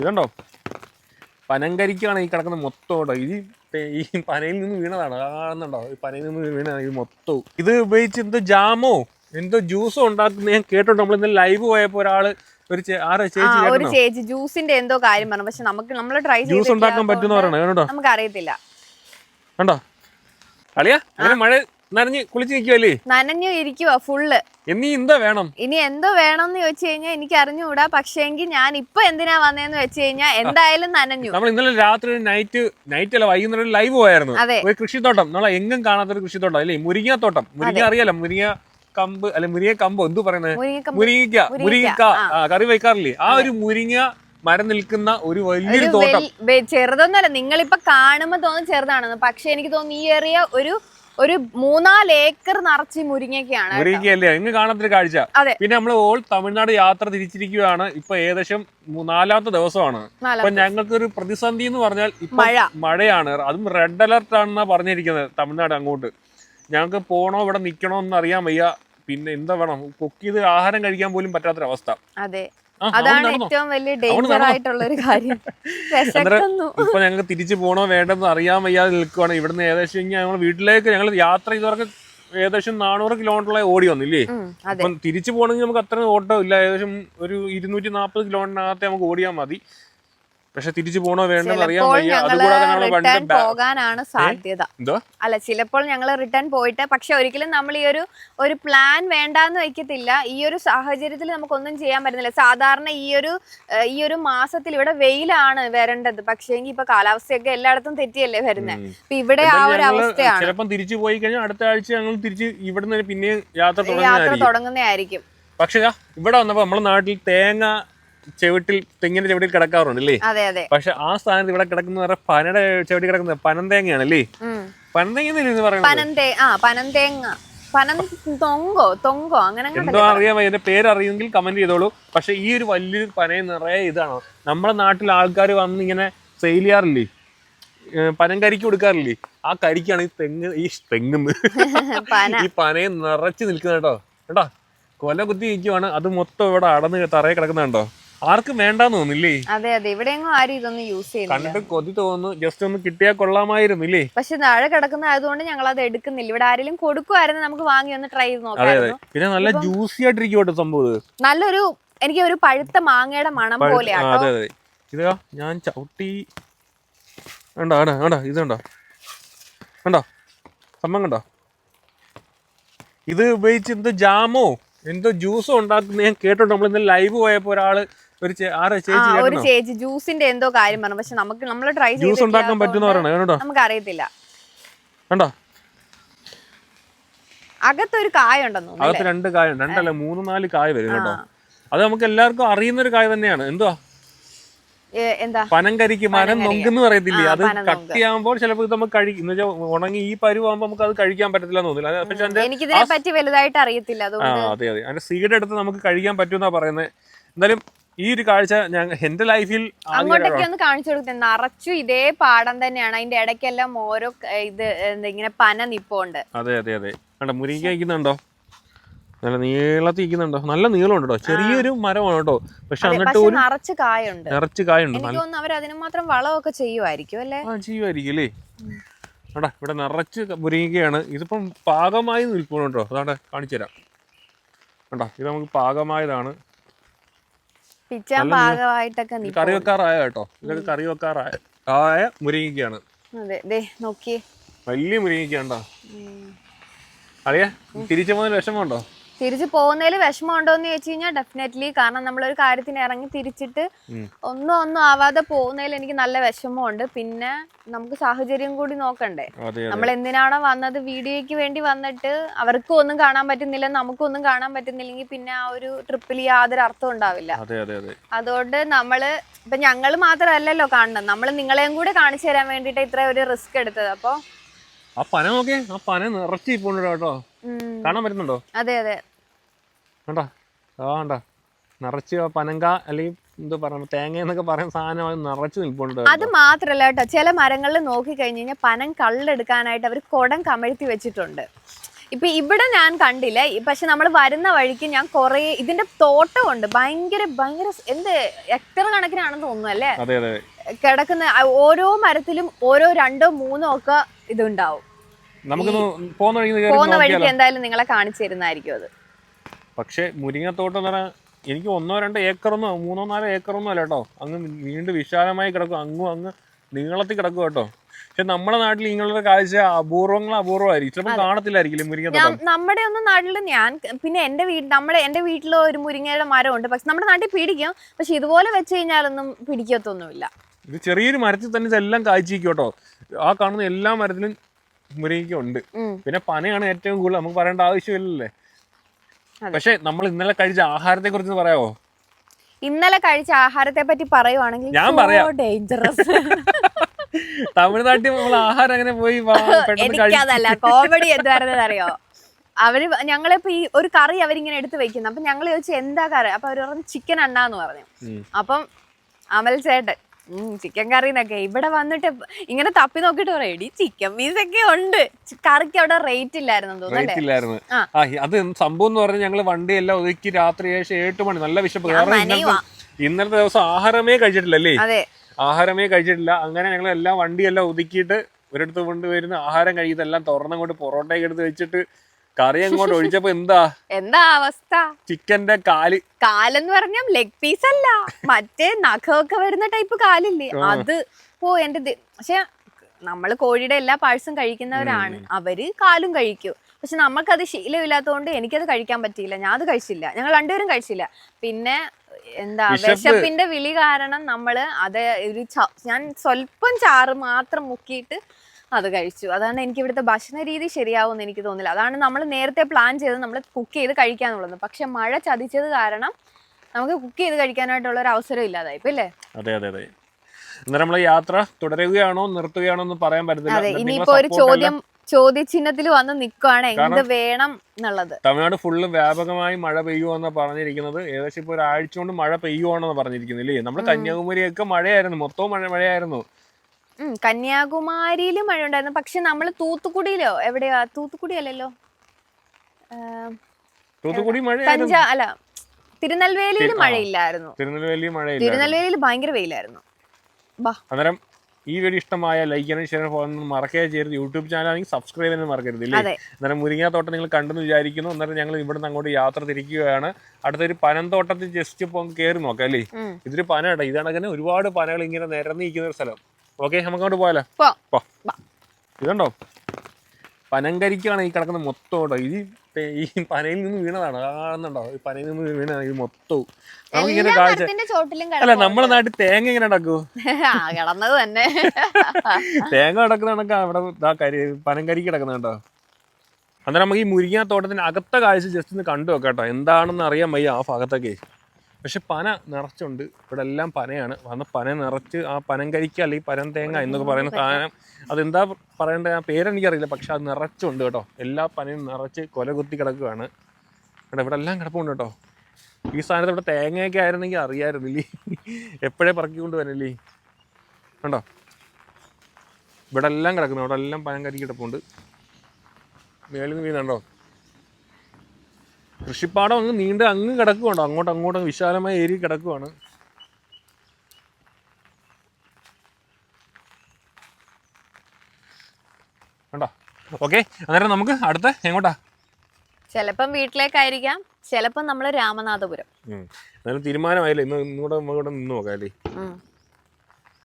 ഇതുണ്ടോ? പനങ്കരിക്കാണ് ഈ കിടക്കുന്ന മൊത്തം കേട്ടോ. ഈ ഈ പനയിൽ നിന്ന് വീണതാണ്. കാണുന്നുണ്ടോ? ഈ പനയിൽ നിന്ന് വീണതാണ് ഇത് മൊത്തവും. ഇത് ഉപയോഗിച്ച് എന്തോ ജാമോ? എന്തോ ജ്യൂസോ ഉണ്ടാക്കുന്ന. ഞാൻ കേട്ടോ നമ്മൾ ഇന്ന് ലൈവ് പോയപ്പോ ഒരാൾ ഒരു ഒരു ചേച്ചി ജ്യൂസിന്റെ എന്തോ കാര്യം പറഞ്ഞു. പക്ഷെ നമുക്ക് നമ്മൾ ട്രൈ ജ്യൂസ് ഉണ്ടാക്കാൻ പറ്റുന്ന പറയണോ നമുക്ക് അറിയത്തില്ല കണ്ടോ? അളിയാ അങ്ങനെ മഴ നനഞ്ഞ് കുളിച്ച് നിൽക്കുവല്ലേ? നനഞ്ഞു ഇരിക്കുവാ ഫുള്ള് ഇനി എന്താ വേണം? ഇനി എന്തോ വേണമെന്ന് ചോദിച്ചു കഴിഞ്ഞാൽ എനിക്ക് അറിഞ്ഞുകൂടാ. പക്ഷേങ്കിൽ ഞാൻ ഇപ്പൊ എന്തിനാ വന്നേന്ന് വെച്ച് കഴിഞ്ഞാൽ എന്തായാലും നനഞ്ഞു. നമ്മൾ ഇന്നലെ രാത്രി നൈറ്റ് നൈറ്റ് അല്ല വൈകുന്നേരം ലൈവ് പോയായിരുന്നു. അതെ. ഒരു കൃഷിത്തോട്ടം. നമ്മളെ എങ്ങും കാണാത്തൊരു കൃഷിത്തോട്ടം. അല്ലേ? മുരിങ്ങാത്തോട്ടം. മുരിങ്ങ അറിയാലോ? മുരിങ്ങ കമ്പ് അല്ലെ മുരിങ്ങ കമ്പ്. എന്തു പറയുന്നത് മുരിങ്ങിക്ക മുരിങ്ങ. മുരിങ്ങക്ക, ആ, കറി വയ്ക്കാറില്ലേ? ആ ഒരു മുരിങ്ങ മരം നിൽക്കുന്ന ഒരു വലിയൊരു ഒരു തോട്ടം. വെൽ- വെ- ചെറുതൊന്നുമല്ല നിങ്ങളിപ്പൊ കാണുമ്പോ തോന്നും ചെറുതാണെന്ന്. പക്ഷെ എനിക്ക് തോന്നുന്നു ഈ ഏറിയ ഒരു ഒരു മൂന്നാൽ ഏക്കർ നിറച്ച് മുരിങ്ങയൊക്കെയാണ് കേട്ടോ. മുരിങ്ങയല്ലേ? എങ്ങ് കാണാത്തൊരു കാഴ്ച. അതെ. പിന്നെ നമ്മൾ ഓൾ തമിഴ്നാട് യാത്ര തിരിച്ചിരിക്കുകയാണ്. ഇപ്പൊ ഏകദേശം നാലാമത്തെ ദിവസമാണ്. അപ്പൊ ഞങ്ങൾക്ക് ഒരു പ്രതിസന്ധി എന്ന് പറഞ്ഞാൽ ഇപ്പൊ മഴ. മഴയാണ്. അതും റെഡ് അലർട്ട് ആണെന്നാ പറഞ്ഞിരിക്കുന്നത് തമിഴ്നാട് അങ്ങോട്ട്. ഞങ്ങൾക്ക് പോണോ ഇവിടെ നിക്കണോ എന്ന് അറിയാൻ വയ്യ. പിന്നെ എന്താ വേണം? പൊക്കിയത് ആഹാരം കഴിക്കാൻ പോലും പറ്റാത്തൊരവസ്ഥ. അതെ. അതാണ് ഏറ്റവും വലിയ ഡേഞ്ചർ ആയിട്ടുള്ള ഒരു കാര്യം. ഇപ്പൊ ഞങ്ങൾക്ക് തിരിച്ചു പോണോ വേണ്ടെന്ന് അറിയാൻ വയ്യാതെ നിൽക്കുവാണ്. ഇവിടുന്ന് ഏകദേശം ഇനി ഞങ്ങൾ വീട്ടിലേക്ക് ഞങ്ങൾ യാത്ര ചെയ്തവർക്ക് ഏകദേശം നാനൂറ് കിലോമീറ്ററിലെ ഓടി വന്നില്ലേ? അപ്പം തിരിച്ചു പോകണമെങ്കിൽ നമുക്ക് അത്ര ഓട്ടം ഇല്ല. ഏകദേശം ഒരു ഇരുന്നൂറ്റി നാൽപ്പത് കിലോമീറ്ററിനകത്തെ നമുക്ക് ഓടിയാൽ മതി. പക്ഷെ തിരിച്ചു പോണോ വേണ്ടെന്ന് അറിയാൻ വയ്യ. അതുകൂടാതെ റിട്ടേൺ പോകാനാണ് സാധ്യത. എന്തോ? അല്ല ചിലപ്പോൾ ഞങ്ങൾ റിട്ടേൺ പോയിട്ട് പക്ഷെ ഒരിക്കലും നമ്മൾ ഈ ഒരു ഒരു പ്ലാൻ വേണ്ടാന്ന് വെക്കത്തില്ല ഈ ഒരു സാഹചര്യത്തിൽ നമുക്കൊന്നും ചെയ്യാൻ പറ്റുന്നില്ല. സാധാരണ ഈ ഒരു ഈ ഒരു മാസത്തിൽ ഇവിടെ വെയിലാണ് വരേണ്ടത്. പക്ഷേ ഇപ്പൊ കാലാവസ്ഥയൊക്കെ എല്ലായിടത്തും തെറ്റിയല്ലേ വരുന്നത് അപ്പൊ ഇവിടെ ആ ഒരു അവസ്ഥയാണ്. ചിലപ്പോൾ തിരിച്ചു പോയി കഴിഞ്ഞാൽ അടുത്ത ആഴ്ച ഞങ്ങൾ തിരിച്ച് ഇവിടുന്ന് പിന്നെയും യാത്ര യാത്ര തുടങ്ങുന്നതായിരിക്കും. പക്ഷേ ഇവിടെ വന്നപ്പോ നമ്മുടെ നാട്ടിൽ തേങ്ങ ചെവിട്ടിൽ തെങ്ങിന്റെ ചെവിട്ടിൽ കിടക്കാറുണ്ട് അല്ലേ പക്ഷെ ആ സ്ഥാനത്ത് ഇവിടെ കിടക്കുന്ന പനയുടെ ചെവിട്ടിൽ കിടക്കുന്നത് പനന്തേങ്ങയാണ് അല്ലേ പനം എന്തോ അറിയാൻ അതിന്റെ പേര് അറിയുമെങ്കിൽ കമന്റ് ചെയ്തോളൂ. പക്ഷെ ഈ ഒരു വലിയൊരു പനയും നിറയെ ഇതാണോ? നമ്മുടെ നാട്ടിൽ ആൾക്കാർ വന്ന് ഇങ്ങനെ സെയിൽ ചെയ്യാറില്ലേ? പനം കരിക്ക് കൊടുക്കാറില്ലേ? ആ കരിക്കാണ് ഈ തെങ്ങ് ഈ തെങ്ങ് പന. ഈ പനയെ നിറച്ച് നിൽക്കുന്നത് കേട്ടോ. കേട്ടോ? കൊല കുത്തി നിൽക്കുവാണ്. അത് മൊത്തം ഇവിടെ അടന്ന് തറയെ കിടക്കുന്നുണ്ടോ? ആർക്കും വേണ്ടെന്ന് തോന്നില്ലേ? അതെ അതെ. ഇവിടെയെങ്ങും ആരും ഇതൊന്നും യൂസ് ചെയ്യുന്നു കണ്ടിട്ട് കൊതി തോന്നുന്നു. ജസ്റ്റ് ഒന്ന് കിട്ടിയാൽ കൊള്ളാമായിരുന്നില്ലേ? പക്ഷെ താഴെ കിടക്കുന്ന ആയതുകൊണ്ട് ഞങ്ങൾ അത് എടുക്കുന്നില്ല. ഇവിടെ ആരെങ്കിലും കൊടുക്കുമായിരുന്നു നമുക്ക് വാങ്ങി ഒന്ന് ട്രൈ ചെയ്ത് അതെ അതെ. പിന്നെ നല്ല ജ്യൂസി ആയിട്ടിരിക്കും കേട്ടോ സംഭവം നല്ലൊരു എനിക്ക് ഒരു പഴുത്ത മാങ്ങയുടെ മണം പോലെയാണ് അതെ അതെ. ഇതാ ഞാൻ ചവിട്ടി ഇത് സംഭവം കണ്ടോ? ഇത് ഉപയോഗിച്ച് എന്തോ ജാമോ? എന്തോ ജ്യൂസോ ഉണ്ടാക്കുന്ന. ഞാൻ കേട്ടോ നമ്മൾ ഇന്ന് ലൈവ് പോയപ്പോ ഒരാൾ ഒരു ഒരു ചേച്ചി ജ്യൂസിന്റെ എന്തോ കാര്യം പറഞ്ഞു. പക്ഷെ നമുക്ക് നമ്മൾ ട്രൈ ജ്യൂസ് ഉണ്ടാക്കാൻ പറ്റുന്ന പറയണേ? നമുക്ക് അറിയത്തില്ല കണ്ടോ? അകത്തൊരു കായ ഉണ്ടെന്ന് അകത്ത് രണ്ട് കായ രണ്ടല്ല മൂന്ന് നാല് കായ വരും കേട്ടോ. അത് നമുക്ക് എല്ലാവർക്കും അറിയുന്ന ഒരു കായ തന്നെയാണ്. എന്തുവാ? ഏ, എന്താ? പനം കരിക്ക് മരം നൊങ്കെന്ന് പറയത്തില്ലേ? അത് നൊങ്ക്. കട്ടിയാകുമ്പോൾ ചിലപ്പോൾ ഇത് നമുക്ക് കഴിക്കും. ഉണങ്ങി ഈ പരുവാകുമ്പോൾ നമുക്ക് അത് കഴിക്കാൻ പറ്റത്തില്ല തോന്നില്ല പക്ഷെ എനിക്കിതിനെ പറ്റി വലുതായിട്ട് അറിയത്തില്ല. അതെ അതെ. അതിന്റെ സീഡ് എടുത്ത് നമുക്ക് കഴിക്കാൻ പറ്റുമെന്നാ പറയുന്നത് എന്തായാലും ഈ ഒരു കാഴ്ച ഞാൻ എന്റെ ലൈഫിൽ അങ്ങോട്ടൊക്കെ ഒന്ന് കാണിച്ചു കൊടുക്കുന്നത് നിറച്ചു ഇതേ പാടം തന്നെയാണ്. അതിന്റെ ഇടയ്ക്കെല്ലാം ഓരോ ഇത് ഇങ്ങനെ പന നിപ്പുണ്ട്. അതെ അതെ അതെ. കണ്ടോ മുരിങ്ങ ഇരിക്കുന്നുണ്ടോ? നല്ല നീളത്തിരിക്കുന്നുണ്ടോ നല്ല നീളമുണ്ട് കേട്ടോ. ചെറിയൊരു മരമാണ് കേട്ടോ. പക്ഷെ എന്നിട്ട് ഒരു നിറച്ച് കായുണ്ട്. നിറച്ച് കായുണ്ട്. അവർ അതിന് മാത്രം വളമൊക്കെ ചെയ്യുമായിരിക്കും അല്ലേ? ആ ചെയ്യുമായിരിക്കും അല്ലേ? അടാ ഇവിടെ നിറച്ച് മുരിങ്ങയാണ് ഇതിപ്പം പാകമായി നിൽക്കണം കേട്ടോ. അതാണ്ട് കാണിച്ചു തരാം കണ്ടോ ഇത് നമുക്ക് പാകമായതാണ്. പിച്ചാൻ പാകമായിട്ടൊക്കെ കറി വെക്കാറായ കേട്ടോ? ഇതൊക്കെ കറി വെക്കാറായ ആയ മുരിങ്ങയാണ് അതെ നോക്കിയേ. വലിയ മുരിങ്ങയുണ്ടോ അറിയാ തിരിച്ചു പോകുന്ന വിഷമമുണ്ടോ? തിരിച്ചു പോകുന്നതിൽ വിഷമം ഉണ്ടോ എന്ന് ചോദിച്ചു കഴിഞ്ഞാൽ ഡെഫിനറ്റ്ലി കാരണം നമ്മളൊരു കാര്യത്തിന് ഇറങ്ങി തിരിച്ചിട്ട്. ഒന്നും ഒന്നും ആവാതെ പോകുന്നതിൽ എനിക്ക് നല്ല വിഷമമുണ്ട്. പിന്നെ നമുക്ക് സാഹചര്യം കൂടി നോക്കണ്ടേ. നമ്മൾ എന്തിനാണോ വന്നത്? വീഡിയോയ്ക്ക് വേണ്ടി വന്നിട്ട് അവർക്കും ഒന്നും കാണാൻ പറ്റുന്നില്ല നമുക്കും ഒന്നും കാണാൻ പറ്റുന്നില്ലെങ്കിൽ പിന്നെ ആ ഒരു ട്രിപ്പിൽ യാതൊരു അർത്ഥം ഉണ്ടാവില്ല. അതെ അതെ അതെ. അതുകൊണ്ട് നമ്മൾ ഇപ്പൊ ഞങ്ങൾ മാത്രമല്ലല്ലോ കാണുന്നത്. നമ്മൾ നിങ്ങളെയും കൂടെ കാണിച്ചു തരാൻ വേണ്ടിയിട്ട് ഇത്ര ഒരു റിസ്ക് എടുത്തത്. അപ്പൊ ആ പന നോക്കേ ആ പന നിറച്ച് പോണ്ടോ കേട്ടോ. കാണാൻ പറ്റുന്നുണ്ടോ? അതെ അതെ. കണ്ടാ? ആ കണ്ടാ? നിറച്ച് പനങ്ക അല്ലെങ്കിൽ എന്താ പറയുക തേങ്ങ എന്നൊക്കെ പറയുന്ന സാധനം നിറച്ച് നിൽപ്പുണ്ട് അത് മാത്രല്ല കേട്ടോ. ചില മരങ്ങളിൽ നോക്കി കഴിഞ്ഞു കഴിഞ്ഞാൽ പനം കള്ളെടുക്കാനായിട്ട് അവർ കുടം കമഴ്ത്തി വെച്ചിട്ടുണ്ട്. ഇപ്പൊ ഇവിടെ ഞാൻ കണ്ടില്ല. പക്ഷെ നമ്മൾ വരുന്ന വഴിക്ക് ഞാൻ കുറേ ഇതിന്റെ തോട്ടമുണ്ട്. ഭയങ്കര ഭയങ്കര എന്ത് ഹെക്ടർ കണക്കിനാണെന്ന് തോന്നുന്നു അല്ലേ? കിടക്കുന്ന ഓരോ മരത്തിലും ഓരോ രണ്ടോ മൂന്നോ ഒക്കെ ഇതുണ്ടാവും. നമുക്കൊന്ന് പോകുന്ന വഴിക്ക് എന്തായാലും നിങ്ങളെ കാണിച്ചു തരുന്നതായിരിക്കും അത്. പക്ഷേ മുരിങ്ങത്തോട്ടം എന്ന് പറഞ്ഞാൽ എനിക്ക് ഒന്നോ രണ്ടോ ഏക്കറൊന്നോ മൂന്നോ നാലോ ഏക്കറൊന്നും അല്ല കേട്ടോ. അങ്ങ് നീണ്ട് വിശാലമായി കിടക്കും. അങ്ങും അങ്ങ് നീളത്തിൽ കിടക്കും കേട്ടോ. പക്ഷെ നമ്മുടെ നാട്ടിൽ നിങ്ങളുടെ കാഴ്ച അപൂർവങ്ങൾ അപൂർവമായിരിക്കും. ചിലപ്പോൾ കാണത്തില്ലായിരിക്കില്ലേ മുരിങ്ങത്തോട്ടം? നമ്മുടെ ഒന്നും നാട്ടിൽ ഞാൻ പിന്നെ എന്റെ വീട് നമ്മുടെ എന്റെ വീട്ടിൽ ഒരു മുരിങ്ങയുടെ മരമുണ്ട്. പക്ഷെ നമ്മുടെ നാട്ടിൽ പിടിക്കും. പക്ഷെ ഇതുപോലെ വെച്ച് കഴിഞ്ഞാലൊന്നും പിടിക്കത്തൊന്നുമില്ല. ഇത് ചെറിയൊരു മരത്തിൽ തന്നെ ഇതെല്ലാം കാഴ്ചയ്ക്കും കേട്ടോ. ആ കാണുന്ന എല്ലാ മരത്തിലും മുരിങ്ങയ്ക്ക ഉണ്ട് പിന്നെ പനയാണ് ഏറ്റവും കൂടുതൽ. നമുക്ക് പറയേണ്ട ആവശ്യമില്ലല്ലേ. പക്ഷെ നമ്മൾ ഇന്നലെ കഴിച്ച ആഹാരത്തെ കുറിച്ച് പറയാവോ? ഇന്നലെ കഴിച്ച ആഹാരത്തെ പറ്റി പറയുവാണെങ്കിൽ ഞാൻ പറയാം. ഡേഞ്ചറസ് തമിഴ്നാട്ടിൽ നമ്മൾ ആഹാരം അങ്ങനെ പോയി? എനിക്കതല്ല. കോമഡി എന്തായിരുന്നത് അറിയോ അവർ ഞങ്ങളിപ്പോ ഈ ഒരു കറി അവരിങ്ങനെ എടുത്ത് വെക്കുന്നു. അപ്പൊ ഞങ്ങൾ ചോദിച്ചു എന്താ കറി? അപ്പൊ അവർ പറഞ്ഞു ചിക്കൻ അണ്ണാന്ന് പറഞ്ഞു. അപ്പം അമൽ ചേട്ടൻ ചിക്കൻ കറി എന്നൊക്കെ ഇവിടെ വന്നിട്ട് ഇങ്ങനെ തപ്പി നോക്കിട്ട് പറയും എടി ചിക്കൻ പീസ് ഒക്കെ ഉണ്ട്. കറിക്ക് അവിടെ റേറ്റ് ഇല്ലായിരുന്നു തോന്നുന്നു റേറ്റ് ഇല്ലായിരുന്നു. അത് സംഭവം എന്ന് പറഞ്ഞാൽ ഞങ്ങൾ വണ്ടി എല്ലാം ഒതുക്കി രാത്രി ഏകദേശം എട്ട് മണി നല്ല വിശപ്പ്. കാരണം. ഇന്നലത്തെ ഇന്നലത്തെ ദിവസം ആഹാരമേ കഴിച്ചിട്ടില്ല അല്ലേ? ആഹാരമേ കഴിച്ചിട്ടില്ല. അങ്ങനെ ഞങ്ങൾ എല്ലാം വണ്ടിയെല്ലാം ഒതുക്കിയിട്ട് ഒരിടത്ത് കൊണ്ടുവരുന്ന ആഹാരം കഴിക്കുന്നതെല്ലാം തുറന്നങ്ങോട്ട് പൊറോട്ടയൊക്കെ എടുത്ത് വെച്ചിട്ട് കറി അങ്ങോട്ട് ഒഴിച്ചപ്പോ എന്താ? എന്താ അവസ്ഥ? ചിക്കന്റെ കാൽ. കാലെന്ന് പറഞ്ഞാൽ ലെഗ് പീസ് അല്ല. മറ്റേ നഖമൊക്കെ വരുന്ന ടൈപ്പ് കാലില്ലേ? അത് ഓ എന്റെ പക്ഷെ നമ്മൾ കോഴിയുടെ എല്ലാ പാഴ്സും കഴിക്കുന്നവരാണ്. അവർ കാലും കഴിക്കും. പക്ഷെ നമുക്കത് ശീലമില്ലാത്തതുകൊണ്ട് എനിക്കത് കഴിക്കാൻ പറ്റിയില്ല. ഞാൻ അത് കഴിച്ചില്ല. ഞങ്ങൾ രണ്ടുപേരും കഴിച്ചില്ല. പിന്നെ എന്താ വിശപ്പ്. വിശപ്പിന്റെ വിളി കാരണം നമ്മൾ അത് ഒരു ഞാൻ സ്വല്പം ചാറ് മാത്രം മുക്കിയിട്ട് അത് കഴിച്ചു. അതാണ് എനിക്ക് ഇവിടുത്തെ ഭക്ഷണ രീതി ശരിയാവുമെന്ന് എനിക്ക് തോന്നില്ല അതാണ് നമ്മൾ നേരത്തെ പ്ലാൻ ചെയ്ത് നമ്മൾ കുക്ക് ചെയ്ത് കഴിക്കാന്നുള്ളത്. പക്ഷെ മഴ ചതിച്ചത് കാരണം നമുക്ക് കുക്ക് ചെയ്ത് കഴിക്കാനായിട്ടുള്ള ഒരു അവസരം ഇല്ലാതായി. അതെ അതെ അതെ. അന്നേരം നമ്മൾ യാത്ര തുടരുകയാണോ നിർത്തുകയാണോ എന്ന് പറയാൻ പറ്റത്തില്ല. അതെ ഇനിയിപ്പോ ഒരു ചോദ്യം ചോദ്യചിഹ്നത്തിൽ വന്ന് നിൽക്കുവാണ് എന്ത് വേണം എന്നുള്ളത്. തമിഴ്നാട് ഫുള്ള് വ്യാപകമായി മഴ പെയ്യുവെന്ന് പറഞ്ഞിരിക്കുന്നത്. ഏകദേശം ഇപ്പൊ ഒരാഴ്ച കൊണ്ട് മഴ പെയ്യുവാണെന്ന് പറഞ്ഞിരിക്കുന്നു ഇല്ലേ? നമ്മുടെ കന്യാകുമാരിയൊക്കെ മഴയായിരുന്നു. മൊത്തവും മഴ മഴയായിരുന്നു. കന്യാകുമാരിയിൽ മഴ ഉണ്ടായിരുന്നു പക്ഷെ നമ്മൾ തൂത്തുക്കുടിയിലോ? എവിടെയാ? തൂത്തുക്കുടി അല്ലല്ലോ തൂത്തുക്കുടി അല്ല തിരുനെൽവേലിയിൽ മഴയില്ലായിരുന്നു. തിരുനെൽവേലി മഴയില്ല തിരുനെൽവേലിയിൽ ഭയങ്കര വെയിലായിരുന്നു. അന്നേരം ഈ വീഡിയോ ഇഷ്ടമായ ലൈക്ക് ചെയ്യാനും ഷെയർ ചെയ്യാനും മറക്കുകയും ചെയ്യരുത്. യൂട്യൂബ് ചാനൽ ആണെങ്കിൽ സബ്സ്ക്രൈബ് ചെയ്യാനും മറക്കരുത് ഇല്ലേ? എന്നാലും അന്നേരം മുരിങ്ങാത്തോട്ടം നിങ്ങൾ കണ്ടെന്ന് വിചാരിക്കുന്നു. അന്നേരം ഞങ്ങൾ ഇവിടെ നിന്ന് അങ്ങോട്ട് യാത്ര തിരിക്കുകയാണ്. അടുത്തൊരു പനന്തോട്ടത്തിൽ ജസ്റ്റ് ഇപ്പോൾ ഒന്ന് കയറി നോക്കാം അല്ലേ? ഇതൊരു പന കേട്ടോ ഇതാണ് അങ്ങനെ ഒരുപാട് പനകൾ ഇങ്ങനെ നിരന്നിരിക്കുന്ന ഒരു സ്ഥലം. ഓക്കെ നമുക്ക് അങ്ങോട്ട് പോയാലോ? പോ. ഇതുണ്ടോ? പനങ്കരിക്കാണ് ഈ കിടക്കുന്ന മൊത്തം കേട്ടോ ഈ ഈ പനയിൽ നിന്ന് വീണതാണ്. കാണുന്നുണ്ടോ ഈ പനയിൽ നിന്ന് വീണതാണ് ഈ മൊത്തവും. നമുക്കിങ്ങനെ ഇങ്ങനെ കാഴ്ച അല്ല. നമ്മുടെ നാട്ടിൽ തേങ്ങ ഇങ്ങനെ ഉണ്ടാക്കൂ കിടന്നത് തന്നെ. തേങ്ങ കിടക്കുന്ന കണക്കാ അവിടെ പനങ്കരിക്ക് കിടക്കുന്ന കേട്ടോ. അന്നേരം നമുക്ക് ഈ മുരിങ്ങാത്തോട്ടത്തിന് അകത്ത കാഴ്ച ജസ്റ്റ് ഒന്ന് കണ്ടു നോക്കാം കേട്ടോ. എന്താണെന്ന് അറിയാൻ വയ്യ ആ ഭാഗത്തൊക്കെ. പക്ഷെ പന നിറച്ചുണ്ട്. ഇവിടെ എല്ലാം പനയാണ്. വന്ന പന നിറച്ച് ആ പനം കരിക്ക അല്ലെങ്കിൽ പനം തേങ്ങ എന്നൊക്കെ പറയുന്ന സാധനം അതെന്താ പറയേണ്ടത്? ആ പേരെനിക്കറിയില്ല. പക്ഷെ അത് നിറച്ചുണ്ട് കേട്ടോ. എല്ലാ പനയും നിറച്ച് കൊല കുത്തി കിടക്കുകയാണ് ഇവിടെ ഇവിടെ എല്ലാം കിടപ്പുണ്ട് കേട്ടോ. ഈ സ്ഥാനത്ത് ഇവിടെ തേങ്ങയൊക്കെ ആയിരുന്നെങ്കിൽ അറിയാമായിരുന്നില്ലേ? എപ്പോഴേ പറക്കിക്കൊണ്ട് വരല്ലേ? കണ്ടോ? ഇവിടെ എല്ലാം കിടക്കുന്നു. ഇവിടെ എല്ലാം പനം കരിക്ക് കിടപ്പുണ്ട്. മേളിൽ നിന്ന് വീണുണ്ടോ കൃഷിപ്പാടം അങ്ങ് നീണ്ട് അങ്ങ് കിടക്കുവാണ്. അങ്ങോട്ട് അങ്ങോട്ട് വിശാലമായ ഏരിയ കിടക്കുവാണ്. കണ്ടോ? ഓക്കെ അന്നേരം നമുക്ക് അടുത്ത എങ്ങോട്ടാ? ചിലപ്പം വീട്ടിലേക്കായിരിക്കാം ചിലപ്പം നമ്മൾ രാമനാഥപുരം. എന്നാലും തീരുമാനമായില്ലേ? ഇന്ന് ഇന്നുകൂടെ നമുക്ക് ഇവിടെ നിന്ന് നോക്കാം അല്ലേ.